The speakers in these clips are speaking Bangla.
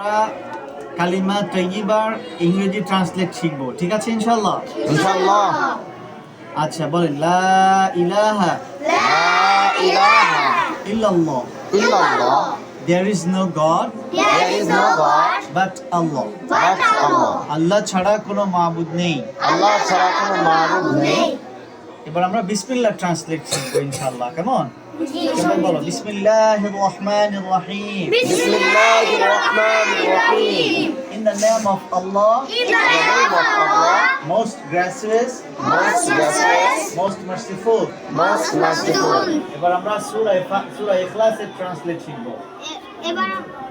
আমরা কালিমা তৈবার ইংরেজি ট্রান্সলেট শিখব ঠিক আছে ইনশাল্লাহ ইনশাআল্লাহ। আচ্ছা বলেন লা ইলাহা লা ইলাহা ইল্লাল্লাহ। ইল্লাল্লাহ। There is no god there is no god বাট আল্লাহ but Allah আল্লাহ ছাড়া কোনো মাবুদ নেই। আল্লাহ ছাড়া কোনো মাবুদ নেই। এবার আমরা বিসমিল্লাহ ট্রান্সলেট শিখব ইনশাআল্লাহ কেমন? কেমন বলো বিসমিল্লাহির রহমানির রহিম বিসমিল্লাহির রহমানির রহিম In the name of Allah, In the name of Allah most gracious, most gracious most merciful. most merciful এবার আমরা সূরা ইফা- সূরা ইখলাসের ট্রান্সলেট শিখবো এবার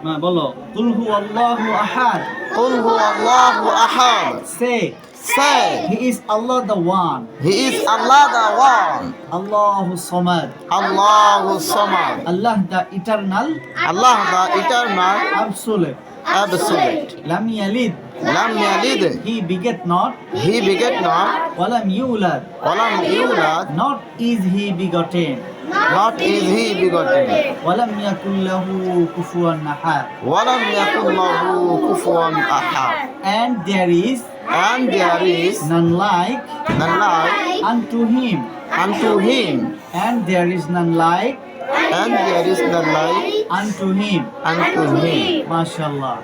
না বলো কুল হু আল্লাহু আহাদ قل هو الله أحد সে say he is Allah the one he is Allah the one আল্লাহু Samad Allahu Samad Allah the eternal Allah the eternal absolute absolute লাম ইয়ালিদ lam yalid he beget not he beget not ওয়ালাম ইউলাদ walam yulad not is he begotten Not is he begotten ওয়ালাম ইয়াকুল লাহু কুফুয়ান আহাদ walam yakun lahu kufuwan ahad and there is and there is none like none like unto him unto him and there is none like and there is none like unto him unto him mashallah